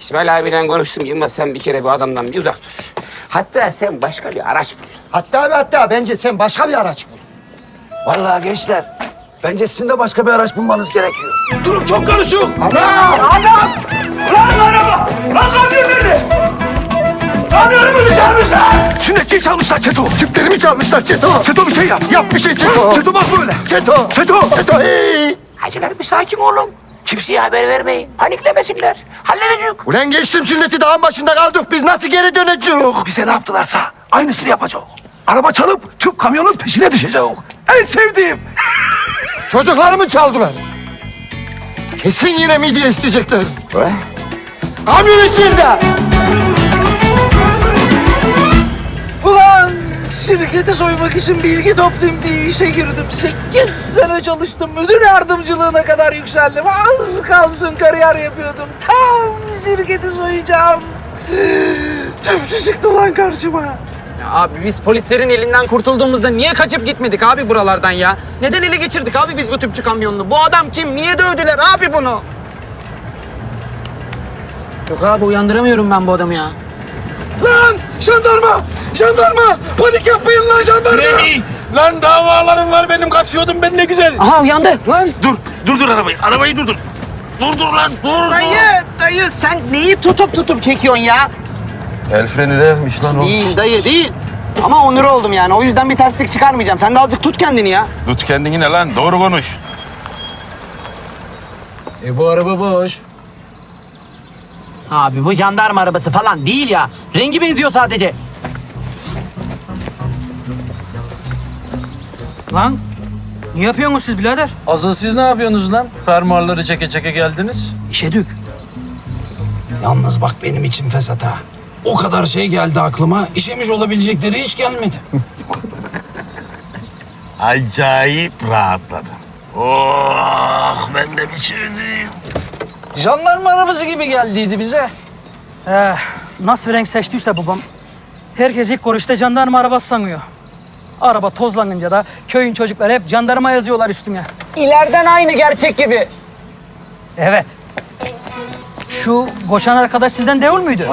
İsmail abiyle konuştum Yılmaz sen bir kere bu adamdan bir uzak dur. Hatta sen başka bir araç bul. Hatta ve hatta bence sen başka bir araç bul. Vallahi gençler, bence sizin de başka bir araç bulmanız gerekiyor. Durum çok karışık. Ana! Lan araba! Lan kamyon nerede? Kamyonumu çalmışlar! Sünnetçiyi çalmışlar Çeto. Tüplerimi çalmışlar Çeto. Çeto bir şey yap. Yap bir şey Çeto. Çeto bak böyle. Çeto. Çeto. Çeto. Hey. Hacılar bir sakin olun. Kimseye haber vermeyin. Paniklemesinler. Halledeceğiz. Ulan geçtim sünneti dağın başında kaldık. Biz nasıl geri döneceğiz? Bize ne yaptılarsa aynısını yapacağız. Araba çalıp tüp kamyonun peşine düşeceğiz. En sevdiğim. Çocuklarımı çaldılar. Kesin yine midye isteyecekler. Kamyonet nerede? Şirketi soymak için bilgi toplayayım diye işe girdim. Sekiz sene çalıştım. Müdür yardımcılığına kadar yükseldim. Az kalsın kariyer yapıyordum. Tam şirketi soyacağım. Tüpçü çıktı lan karşıma. Ya abi biz polislerin elinden kurtulduğumuzda niye kaçıp gitmedik abi buralardan ya? Neden ele geçirdik abi biz bu tüpçü kamyonunu? Bu adam kim? Niye dövdüler abi bunu? Yok abi uyandıramıyorum ben bu adamı ya. Lan jandarma! Jandarma! Panik yapmayın lan jandarma! Lan davalarım var benim kaçıyordum ben ne güzel. Aha uyandı lan. Dur, durdur arabayı. Arabayı durdur. Durdur lan, dur. Dayı, dayı sen neyi tutup tutup çekiyorsun ya? El freni değilmiş lan o. Değil dayı değil. Ama onur oldum yani o yüzden bir terslik çıkarmayacağım. Sen de azıcık tut kendini ya. Tut kendini ne lan, doğru konuş. E bu araba boş. Abi bu jandarma arabası falan değil ya. Rengi benziyor sadece. Lan ne yapıyorsunuz siz birader? Asıl siz ne yapıyorsunuz lan? Fermuarları çeke çeke geldiniz. İşe dük. Yalnız bak benim içim fesat ha. O kadar şey geldi aklıma. İşemiş olabilecekleri hiç gelmedi. Acayip rahatladım. Oh, ben de bir çevireyim. Jandarma arabası gibi geldiydi bize. Ee, nasıl bir renk seçtiyse babam. Herkes ilk görüşte jandarma arabası sanıyor. Araba tozlanınca da köyün çocukları hep jandarma yazıyorlar üstüne. İleriden aynı gerçek gibi. Evet. Şu koşan arkadaş sizden değil müydü?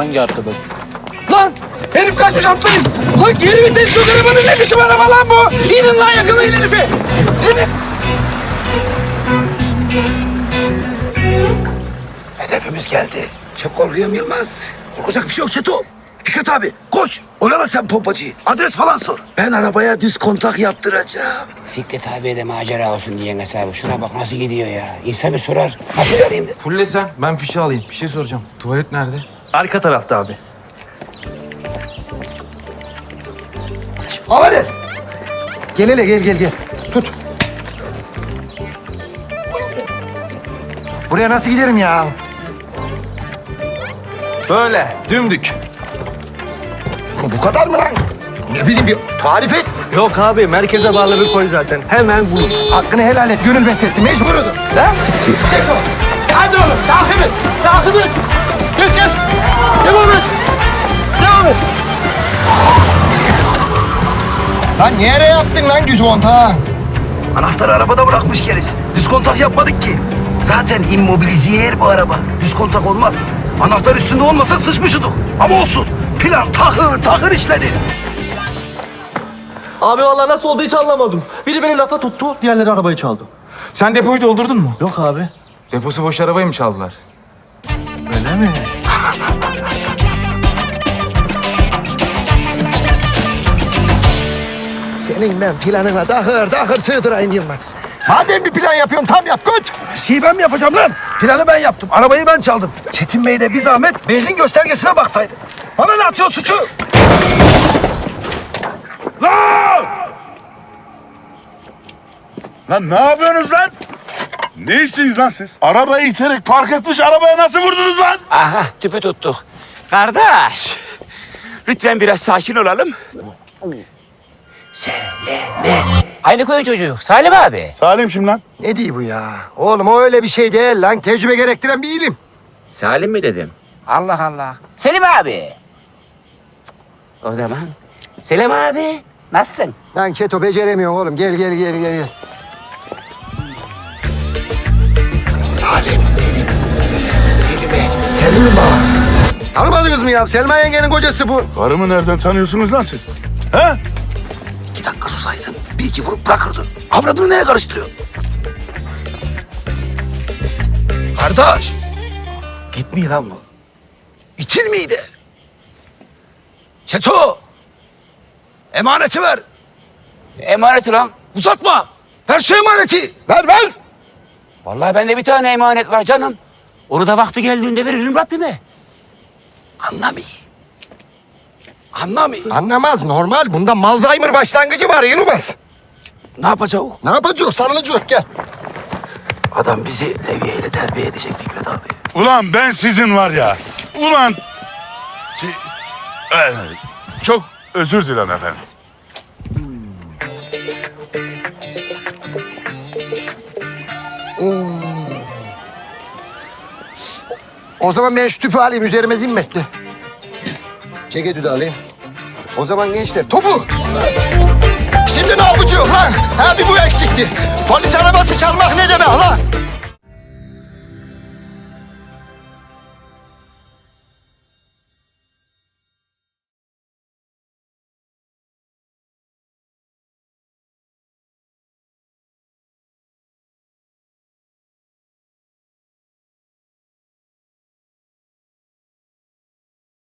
Lan herif kaçmış atlayın. Lan geri vites yok arabanın ne biçim araba lan bu? İnin lan yakalayın herifi. İnin. Hedefimiz geldi. Çok korkuyorum Yılmaz. Korkacak bir şey yok Çeto. Fikret abi koş. Oyala sen pompacıyı. Adres falan sor. Ben arabaya düz kontak yaptıracağım. Fikret abiye de macera olsun diyen hesabı. Şuna bak nasıl gidiyor ya. İnsan bir sorar. Nasıl arayayım de. Fulle sen. Ben fişi alayım. Bir şey soracağım. Tuvalet nerede? Arka tarafta abi. Havalir. Gel hele gel gel gel. Tut. Buraya nasıl giderim ya? Böyle. Dümdük. Bu kadar mı lan? Ne bileyim bir tarif et. Yok abi. Merkeze bağlı bir koy zaten. Hemen bulun. Hakkını helal et. Gönül meselesi. Mecburudur. Ha? Çek o. Hadi oğlum. Takip et. Takip et. Geç geç. Devam et. Devam et. Lan nereye yaptın lan düz monta? Anahtarı arabada bırakmış keriz. Düz kontak yapmadık ki. Zaten immobiliziyer bu araba. Düz kontak olmaz. Anahtar üstünde olmasa sıçmışyorduk. Ama olsun. Plan tahır tahır işledi. Abi vallahi nasıl oldu hiç anlamadım. Biri beni lafa tuttu, diğerleri arabayı çaldı. Sen depoyu doldurdun mu? Yok abi. Deposu boş arabayı mı çaldılar? Öyle mi? Senin ben planına dahır dahır sığdırayım Yılmaz. Madem bir plan yapıyorsun tam yap göt. Şeyi ben mi yapacağım lan? Planı ben yaptım. Arabayı ben çaldım. Çetin Bey de bir zahmet benzin göstergesine baksaydı. Bana ne atıyor suçu? Lan ne yapıyorsunuz lan? Ne işsiniz lan siz? Arabayı iterek park etmiş arabaya nasıl vurdunuz lan? Aha tüpe tuttuk. Kardeş. Lütfen biraz sakin olalım. Söyleme. Aynı koyun çocuğu. Salim abi. Salim kim lan? Ne diyor bu ya? Oğlum o öyle bir şey değil lan. Tecrübe gerektiren bir ilim. Salim mi dedim? Allah Allah. Selim abi. O zaman. Selim abi. Nasılsın? Lan Çeto beceremiyorsun oğlum. Gel gel gel gel. gel. Salim, Selim. Selim'e. Selim ağa. Tanımadınız mı ya? Selma yengenin kocası bu. Karımı nereden tanıyorsunuz lan siz? He? Susaydın. Bir iki vurup bırakırdı. Avradını neye karıştırıyor? Kardeş. Gitmiyor lan bu. İçin miydi? Çeto. Emaneti ver. Emanet lan. Uzatma. Her şey emaneti. Ver ver. Vallahi bende bir tane emanet var canım. Onu da vakti geldiğinde veririm Rabbime. Anlamıyor. Anlamıyor. Anlamaz normal. Bunda Malzheimer başlangıcı var Yılmaz. Ne yapacak o? Ne yapacağız? Sarılacak gel. Adam bizi levyeyle terbiye edecek Fikret abi. Ulan ben sizin var ya. Ulan. Şey, e, çok özür dilerim efendim. O zaman ben şu tüpü alayım üzerime zimmetli. Ceketi de alayım. O zaman gençler topu. Şimdi ne yapacağız lan? Ha bir bu eksikti. Polis arabası çalmak ne demek lan?